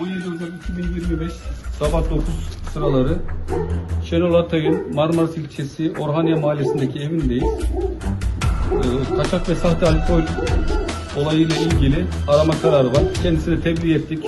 17 Ocak 2025 sabah 9 sıraları Şenol Atay'ın Marmaris ilçesi Orhaniye mahallesindeki evindeyiz. Ee, Kaçak ve sahte alkol olayıyla ilgili arama kararı var. Kendisine tebliğ ettik.